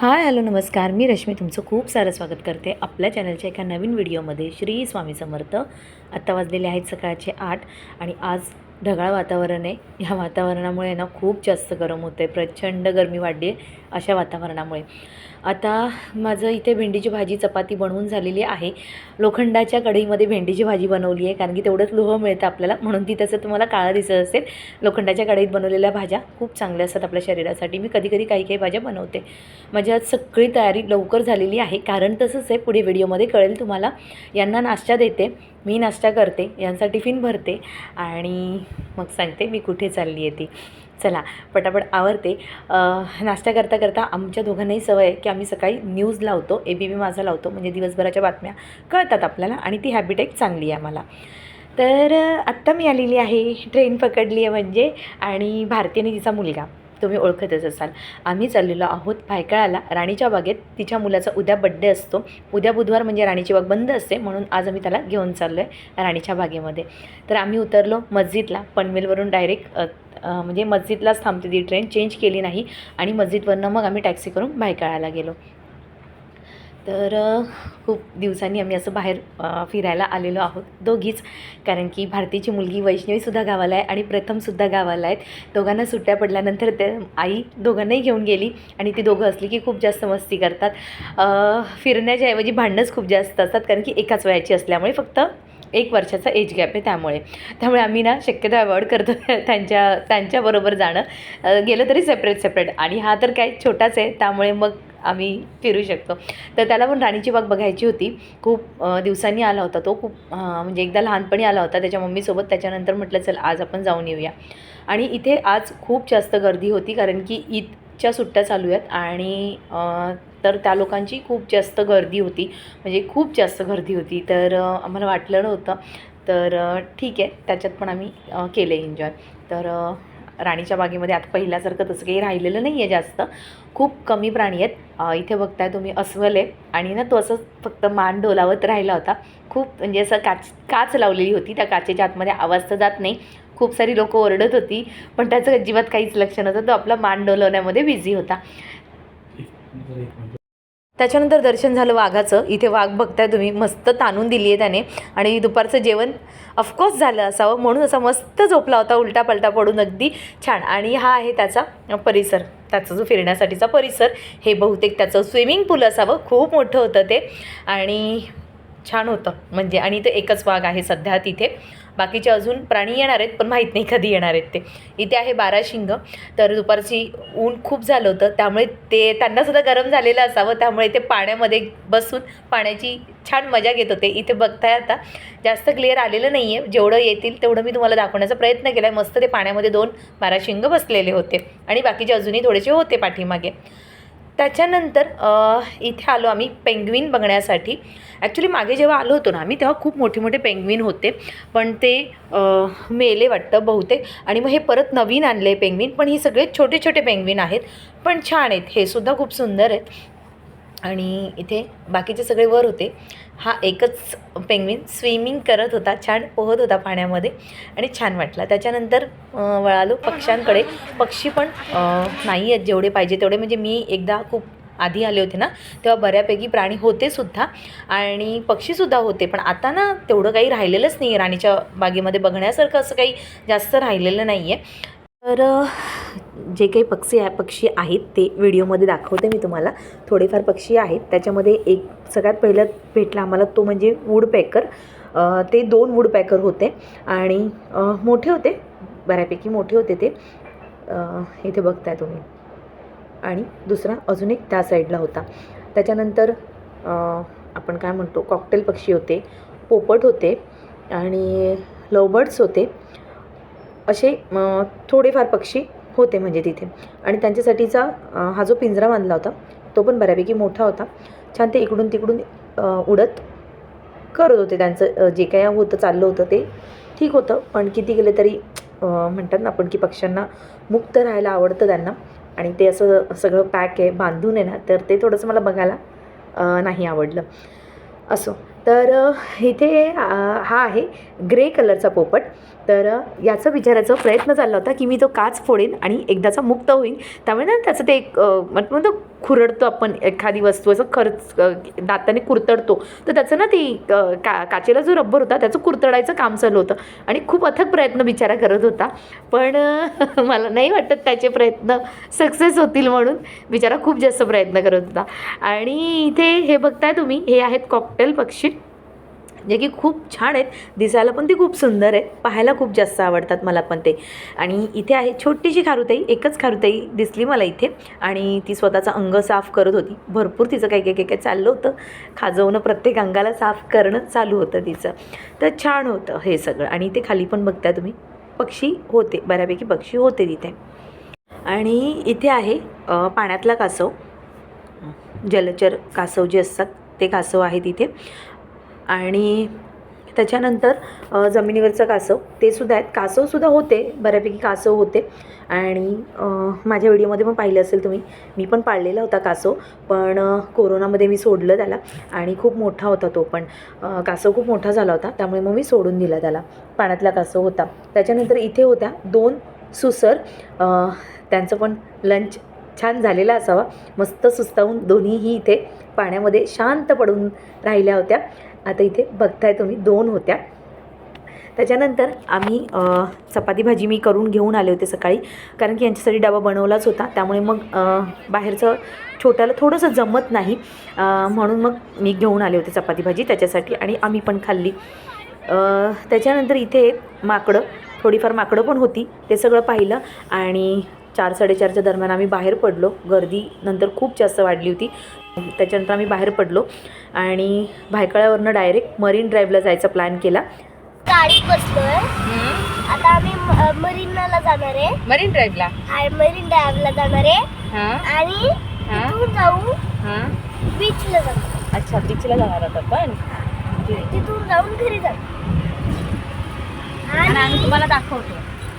Hi hello नमस्कार. मी रश्मी तुमचं खूप सारं स्वागत करते आपल्या चॅनलच्या एका नवीन व्हिडिओमध्ये. श्री स्वामी समर्थ. आत्ता वाजलेले आहेत सकाळचे आठ आणि आज ढगाळ वातावरण आहे. ह्या वातावरणामुळे ना खूप जास्त गरम होतं आहे प्रचंड गरमी वाढली आहे अशा वातावरणामुळे. आता माझं इथे भेंडीची भाजी चपाती बनवून झालेली आहे. लोखंडाच्या कढईमध्ये भेंडीची भाजी बनवली आहे कारण की तेवढंच लोह मिळतं आपल्याला म्हणून ती तसं तुम्हाला काळं दिसत असेल. लोखंडाच्या कढईत बनवलेल्या भाज्या खूप चांगल्या असतात आपल्या शरीरासाठी. मी कधी कधी काही काही भाज्या बनवते. माझी आज सगळी तयारी लवकर झालेली आहे कारण तसंच आहे पुढे व्हिडिओमध्ये कळेल तुम्हाला. यांना नाश्ता देते मी नाश्ता करते यांचा टिफिन भरते आणि मग सांगते मी कुठे चालली आहे ती. चला पटापट आवरते. नाश्ता करता करता आमच्या दोघांनाही सवय आहे की आम्ही सकाळी न्यूज लावतो ए बी पी माझा लावतो म्हणजे दिवसभराच्या बातम्या कळतात आपल्याला आणि ती हॅबिट एक चांगली आहे आम्हाला. तर आत्ता मी आलेली आहे ट्रेन पकडली आहे म्हणजे आणि भारतीने तिचा मुलगा. तुम्ही ओळखतच असाल. आम्ही चाललेलो आहोत भायकाळाला राणीच्या बागेत तिच्या मुलाचा उद्या बड्डे असतो. उद्या बुधवार म्हणजे राणीची बाग बंद असते. म्हणून आज आम्ही त्याला घेऊन चाललो आहे राणीच्या बागेमध्ये. तर आम्ही उतरलो मस्जिदला. पनवेलवरून डायरेक्ट म्हणजे मस्जिदलाच थांबते ती ट्रेन चेंज केली नाही. आणि मस्जिदवरनं मग आम्ही टॅक्सी करून भायकाळाला गेलो. तर खूप दिवसांनी आम्ही असं बाहेर फिरायला आलेलो आहोत दोघीच. कारण की भारतीची मुलगी वैष्णवीसुद्धा गावाला आहे आणि प्रथमसुद्धा गावाला आहेत. दोघांना सुट्ट्या पडल्यानंतर ते आई दोघांनाही घेऊन गेली आणि ती दोघं असली की खूप जास्त मस्ती करतात. फिरण्याच्या ऐवजी भांडणंच खूप जास्त असतात कारण की एकाच वयाची असल्यामुळे फक्त एक वर्षाचा एज गॅप आहे त्यामुळे. त्यामुळे आम्ही ना शक्यतो अवॉइड करतो त्यांच्या त्यांच्याबरोबर जाणं. गेलं तरी सेपरेट सेपरेट आणि हा तर काय छोटाच आहे. त्यामुळे मग आम्ही फिरू शकतो. तर त्याला पण राणीची बाग बघायची होती. खूप दिवसांनी आला होता तो. खूप म्हणजे एकदा लहानपणी आला होता. त्याच्या मम्मीसोबत त्याच्यानंतर म्हटलं चल आज आपण जाऊन येऊया. आणि इथे आज खूप जास्त गर्दी होती कारण की ईदच्या सुट्ट्या चालू आहेत आणि तर त्या लोकांची खूप जास्त गर्दी होती. म्हणजे खूप जास्त गर्दी होती. तर आम्हाला वाटलं नव्हतं. तर ठीक आहे. त्याच्यात पण आम्ही केले केलं एन्जॉय तर राणीच्या बागेमध्ये आता पहिल्यासारखं तसं काही राहिलेलं नाही आहे जास्त. खूप कमी प्राणी आहेत. इथे बघताय तुम्ही अस्वल आहे. आणि ना तो असंच फक्त मान डोलावत राहिला होता. खूप म्हणजे असं काच काच लावलेली होती. त्या काचेच्या आतमध्ये आवाज तर जात नाही. खूप सारी लोकं ओरडत होती. पण त्याचं अजिबात काहीच लक्ष नव्हतं. तो आपला मान डोलवण्यामध्ये बिझी होता. त्याच्यानंतर दर्शन झालं वाघाचं. इथे वाघ बघताय तुम्ही. मस्त ताणून दिली आहे त्याने. आणि दुपारचं जेवण ऑफकोर्स झालं असावं. म्हणून असा मस्त झोपला होता. उलटा पलटा पडून अगदी छान. आणि हा आहे त्याचा परिसर. त्याचा जो फिरण्यासाठीचा परिसर हे बहुतेक त्याचं स्विमिंग पूल असावं. खूप मोठं होतं ते. आणि छान होतं. म्हणजे आणि ते एकच वाघ आहे सध्या तिथे. बाकीचे अजून प्राणी येणार आहेत पण माहीत नाही कधी येणार आहेत ते. इथे आहे बारा शिंग तर दुपारची ऊन खूप झालं होतं त्यामुळे ते त्यांनासुद्धा गरम झालेलं असावं त्यामुळे ते पाण्यामध्ये बसून पाण्याची छान मजा घेत होते. इथे बघताय आता जास्त क्लिअर आलेलं नाही आहे जेवढं येतील तेवढं मी तुम्हाला दाखवण्याचा प्रयत्न केला आहे मस्त ते पाण्यामध्ये दोन बारा शिंग बसलेले होते. आणि बाकीचे अजूनही थोडेसे होते पाठीमागे. त्याच्यानंतर इथे आलो आम्ही पेंग्विन बघण्यासाठी. ॲक्च्युली मागे जेव्हा आलो होतो ना आम्ही तेव्हा खूप मोठे मोठे पेंग्विन होते. पण ते मेले वाटतं बहुतेक. आणि मग हे परत नवीन आणले पेंग्विन पण हे सगळे छोटे छोटे पेंग्विन आहेत. पण छान आहेत. हे सुद्धा खूप सुंदर आहेत. आणि इथे बाकीचे सगळे वर होते. हा एकच पेंग्विन स्विमिंग करत होता छान पोहत होता पाण्यामध्ये आणि छान वाटला. त्याच्यानंतर वळालो पक्ष्यांकडे. पक्षी पण नाही आहेत जेवढे पाहिजे तेवढे. म्हणजे मी एकदा खूप आधी आले होते ना तेव्हा बऱ्यापैकी प्राणी होते सुद्धा आणि पक्षीसुद्धा होते. पण आता ना तेवढं काही राहिलेलंच नाही आहे राणीच्या बागेमध्ये बघण्यासारखं असं काही जास्त राहिलेलं नाही आहे तर जे काही पक्षी आहे पक्षी आहेत ते व्हिडिओमध्ये दाखवते मी तुम्हाला. थोडेफार पक्षी आहेत. त्याच्यामध्ये एक सगळ्यात पहिलं भेटला आम्हाला तो म्हणजे वूडपॅकर. पॅकर ते दोन वूडपॅकर होते आणि मोठे होते. बऱ्यापैकी मोठे होते ते. इथे बघताय तुम्ही. आणि दुसरा अजून एक त्या साईडला होता. त्याच्यानंतर आपण काय म्हणतो कॉकटेल पक्षी होते पोपट होते आणि लवबर्ड्स होते. असे थोडेफार पक्षी होते म्हणजे तिथे. आणि त्यांच्यासाठीचा हा जो पिंजरा बांधला होता तो पण बऱ्यापैकी मोठा होता. छान ते इकडून तिकडून उडत करत होते त्यांचं जे काय होतं चाललं होतं ते ठीक होतं. पण किती गेले तरी म्हणतात ना आपण की पक्ष्यांना मुक्त राहायला आवडतं त्यांना. आणि ते असं सगळं पॅक आहे बांधून आहे ना तर ते थोडंसं मला बघायला नाही आवडलं. असो. तर इथे हा आहे ग्रे कलरचा पोपट. तर याचं याचा विचाराचा प्रयत्न चालला होता की मी तो काच फोडेन आणि एकदाचा मुक्त होईन. त्यामुळे ना त्याचं ते एक म्हणतो खुरडतो आपण एखादी वस्तू असं खर्च दाताने कुरतडतो. तर त्याचं ना ती का काचेला जो रब्बर होता त्याचं कुरतडायचं काम चालू होतं. आणि खूप अथक प्रयत्न बिचारा करत होता. पण मला नाही वाटत त्याचे प्रयत्न सक्सेस होतील म्हणून. बिचारा खूप जास्त प्रयत्न करत होता. आणि इथे हे बघताय तुम्ही हे आहेत कॉकटेल पक्षी. जे की खूप छान आहेत. दिसायला पण ते खूप सुंदर आहेत. पाहायला खूप जास्त आवडतात मला पण ते. आणि इथे आहे छोटीशी खारुताई एकच खारुताई दिसली मला इथे. आणि ती स्वतःचं अंग साफ करत होती. भरपूर तिचं काही काही काही काही चाललं होतं. खाजवणं प्रत्येक अंगाला साफ करणं चालू होतं तिचं. तर छान होतं हे सगळं. आणि इथे खाली पण बघताय तुम्ही. पक्षी होते. बऱ्यापैकी पक्षी होते तिथे. आणि इथे आहे पाण्यातला कासव. जलचर कासव जे असतात ते कासव आहे तिथे आणि त्याच्यानंतर जमिनीवरचं कासव ते सुद्धा आहेत. कासवसुद्धा होते बऱ्यापैकी कासव होते. आणि माझ्या व्हिडिओमध्ये पण पाहिलं असेल तुम्ही. मी पण पाळलेला होता कासव पण कोरोनामध्ये मी सोडलं त्याला आणि खूप मोठा होता तो पण. कासव खूप मोठा झाला होता त्यामुळे मग मी सोडून दिला त्याला. पाण्यातला कासव होता. त्याच्यानंतर इथे होत्या दोन सुसर. त्यांचं पण लंच छान झालेला असावा. मस्त सुस्तावून दोन्हीही इथे पाण्यामध्ये शांत पडून राहिल्या होत्या. आता इथे बघताय तुम्ही दोन होत्या. त्याच्यानंतर आम्ही चपाती भाजी मी करून घेऊन आले होते सकाळी कारण की यांच्यासाठी डबा बनवलाच होता. त्यामुळे मग बाहेरचं छोट्याला थोडंसं जमत नाही. म्हणून मग मी घेऊन आले होते चपाती भाजी त्याच्यासाठी आणि आम्ही पण खाल्ली. त्याच्यानंतर इथे माकडं थोडीफार माकडं पण होती. ते सगळं पाहिलं आणि चार साडेचारच्या दरम्यान आम्ही बाहेर पडलो. गर्दी नंतर खूप जास्त वाढली होती. त्याच्यानंतर आम्ही बाहेर पडलो आणि भायखळ्यावरनं डायरेक्ट मरीन ड्राईव्हला जायचा प्लॅन केला. गाडीत बसलोय. आता आम्ही मरीनाला जाणार आहे. मरीन ड्राईव्हला मरीन ड्राईव्हला जाणार आहे. हा. आणि तिथून जाऊ. हा. बीचला जाऊ. अच्छा बीचला जाणार होता पण? तिथून जाऊन घरी जाऊ. आणि आम्ही तुम्हाला दाखवतो.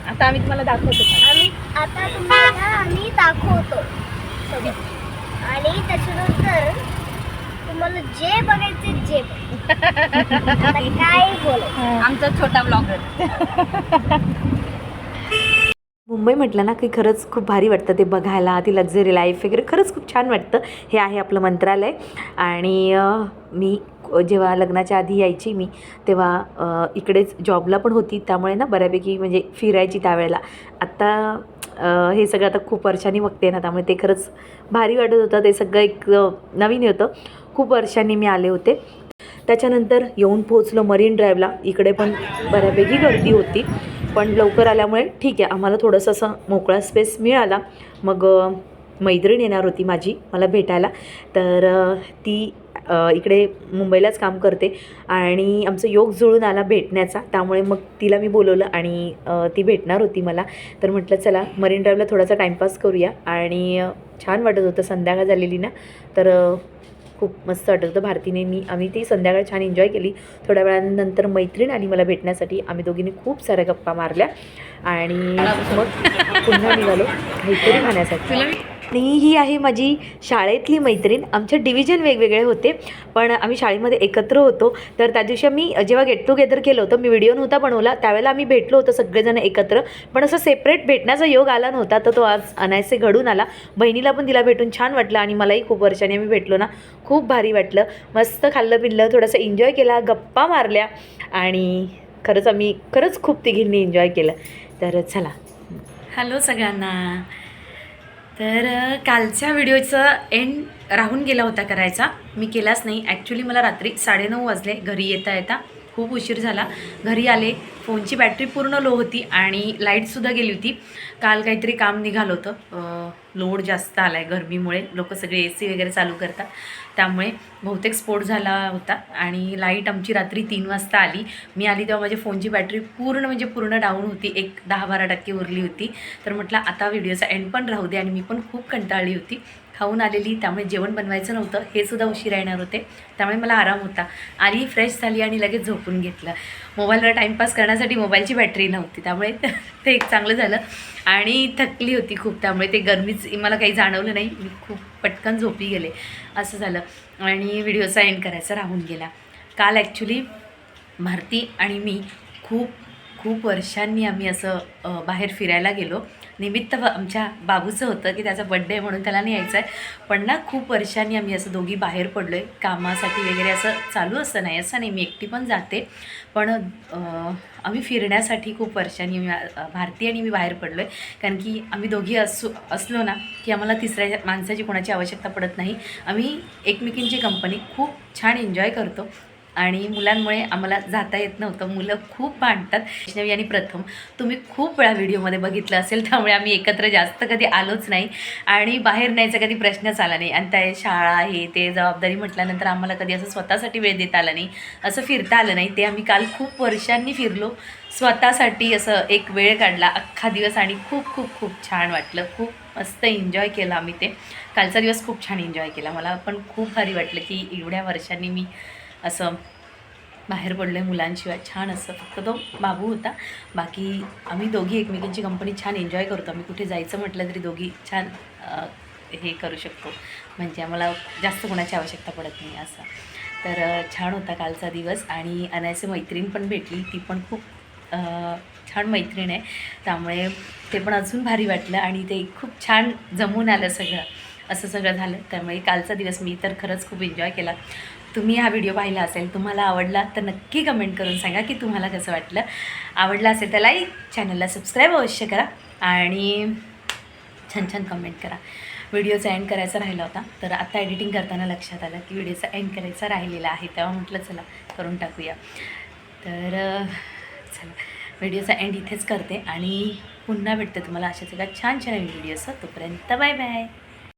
आता आम्ही तुम्हाला दाखवतो. आता तुम्हाला आम्ही दाखवतो. आणि त्याच्यानंतर तुम्हाला जे बघायचे जे काय बोलायचं? आमचा छोटा ब्लॉगर मुंबई म्हटलं ना की खरंच खूप भारी वाटतं ते बघायला ती लक्झरी लाईफ वगैरे खरंच खूप छान वाटतं. हे आहे आपलं मंत्रालय. आणि मी जेव्हा लग्नाच्या आधी यायची मी तेव्हा इकडेच जॉबला पण होती. त्यामुळे ना बऱ्यापैकी म्हणजे फिरायची त्यावेळेला. आत्ता हे सगळं आता खूप वर्षांनी बघते ना त्यामुळे ते खरंच भारी वाटत होतं. ते सगळं एक नवीन होतं. खूप वर्षांनी मी आले होते. त्याच्यानंतर येऊन पोहोचलो मरीन ड्राईव्हला. इकडे पण बऱ्यापैकी गर्दी होती. पण लवकर आल्यामुळे ठीक आहे आम्हाला थोडंसं असं मोकळा स्पेस मिळाला. मग मैत्रीण येणार होती माझी मला भेटायला. तर ती इकडे मुंबईलाच काम करते. आणि आमचं योग जुळून आला भेटण्याचा. त्यामुळे मग तिला मी बोलवलं आणि ती भेटणार होती मला. तर म्हटलं चला मरीन ड्राईव्हला थोडासा टाईमपास करूया. आणि छान वाटत होतं. संध्याकाळ झालेली ना. तर खूप मस्त वाटत होतं. भारतीने मी आम्ही ती संध्याकाळ छान एन्जॉय केली. थोड्या वेळानंतर मैत्रीण आली मला भेटण्यासाठी आम्ही दोघींनी खूप साऱ्या गप्पा मारल्या. आणि मग पुन्हा निघालो. काहीतरी खाण्यासाठी. आणि ही आहे माझी शाळेतली मैत्रीण. आमचे डिव्हिजन वेगवेगळे होते पण आम्ही शाळेमध्ये एकत्र होतो. तर त्या दिवशी आम्ही जेव्हा गेट टुगेदर केलं होतं मी व्हिडिओ नव्हता बनवला त्यावेळेला आम्ही भेटलो होतो सगळेजण एकत्र. पण असं सेपरेट भेटण्याचा योग आला नव्हता तर तो आज अनायसे घडून आला. बहिणीला पण तिला भेटून छान वाटलं आणि मलाही खूप वर्षांनी आम्ही भेटलो ना. खूप भारी वाटलं. मस्त खाल्लं पिल्लं थोडंसं एन्जॉय केला गप्पा मारल्या आणि खरंच आम्ही खरंच खूप तिघींनी एन्जॉय केलं. तर चला. हॅलो सगळ्यांना. तर कालच्या व्हिडिओचं एंड राहून गेला होता करायचा. मी केलाच नाही. ॲक्च्युली मला रात्री साडेनऊ वाजले घरी येता येता. खूप उशीर झाला. घरी आले फोनची बॅटरी पूर्ण लो होती आणि लाईटसुद्धा गेली होती. काल काहीतरी काम निघालं होतं. लोड जास्त आला आहे गरमीमुळे. लोक सगळे ए सी वगैरे चालू करतात. त्यामुळे बहुतेक स्फोट झाला होता आणि लाइट आमची रात्री तीन वाजता आली. मी आली तेव्हा माझ्या फोनची बॅटरी पूर्ण म्हणजे पूर्ण डाऊन होती. एक दहा बारा टक्के उरली होती. तर म्हटलं आता व्हिडिओचा एंड पण राहू दे आणि मी पण खूप कंटाळली होती. खाऊन आलेली त्यामुळे जेवण बनवायचं नव्हतं हे सुद्धा उशीर येणार होते. त्यामुळे मला आराम होता. आली फ्रेश झाली आणि लगेच झोपून घेतलं. मोबाईलवर टाईमपास करण्यासाठी मोबाईलची बॅटरी नव्हती. त्यामुळे ते एक चांगलं झालं. आणि थकली होती खूप. त्यामुळे ते गरमीच मला काही जाणवलं नाही. मी खूप पटकन झोपी गेले. असं झालं. आणि व्हिडिओचा एंड करायचा राहून गेला. काल ॲक्च्युली भारती आणि मी खूप खूप वर्षांनी आम्ही असं बाहेर फिरायला गेलो. निमित्त आमच्या बाबूचं होतं की त्याचा बड्डे म्हणून त्याला नाही यायचं आहे पण ना खूप वर्षांनी आम्ही असं दोघी बाहेर पडलो आहे कामासाठी वगैरे असं चालू असतं नाही. असं नाही. मी एकटी पण जाते. पण आम्ही फिरण्यासाठी खूप वर्षांनी मी अं, भारती आणि मी बाहेर पडलो आहे कारण की आम्ही दोघी असू असलो ना की आम्हाला तिसऱ्या माणसाची कोणाची आवश्यकता पडत नाही. आम्ही एकमेकींची कंपनी खूप छान एन्जॉय करतो. आणि मुलांमुळे आम्हाला जाता येत नव्हतं. मुलं खूप भांडतात. वैष्णवी आणि प्रथम तुम्ही खूप वेळा व्हिडिओमध्ये बघितलं असेल त्यामुळे आम्ही एकत्र जास्त कधी आलोच नाही. आणि बाहेर न्यायचा कधी प्रश्नच आला नाही. आणि त्या शाळा हे ते जबाबदारी म्हटल्यानंतर आम्हाला कधी असं स्वतःसाठी वेळ देता आला नाही. असं फिरता आलं नाही. ते आम्ही काल खूप वर्षांनी फिरलो. स्वतःसाठी असं एक वेळ काढला अख्खा दिवस. आणि खूप खूप खूप छान वाटलं. खूप मस्त एन्जॉय केलं आम्ही ते. कालचा दिवस खूप छान एन्जॉय केला. मला पण खूप भारी वाटलं की एवढ्या वर्षांनी मी असं बाहेर पडलं आहे मुलांशिवाय छान असं. फक्त तो बाबू होता. बाकी आम्ही दोघी एकमेकींची कंपनी छान एन्जॉय करतो. आम्ही कुठे जायचं म्हटलं तरी दोघी छान हे करू शकतो. म्हणजे आम्हाला जास्त कोणाची आवश्यकता पडत नाही असं. तर छान होता कालचा दिवस आणि अनायसे मैत्रीण पण भेटली. ती पण खूप छान मैत्रीण आहे. त्यामुळे ते पण अजून भारी वाटलं आणि ते खूप छान जमून आलं सगळं. असं सगळं झालं. त्यामुळे कालचा दिवस मी तर खरंच खूप एन्जॉय केला. तुम्ही हा व्हिडिओ पाहिला असेल तुम्हाला आवडला तर नक्की कमेंट करून सांगा की तुम्हाला कसं वाटलं. आवडलं असेल तर लाईक चॅनलला सबस्क्राईब अवश्य करा आणि छान छान कमेंट करा. व्हिडिओचा एंड करायचा राहिला होता तर आता एडिटिंग करताना लक्षात आलं की व्हिडिओचा एंड करायचा राहिलेला आहे तेव्हा म्हटलं चला करून टाकूया. तर चला व्हिडिओचा एंड इथेच करते आणि पुन्हा भेटते तुम्हाला अशाच एका छान छान व्हिडिओचं तोपर्यंत बाय बाय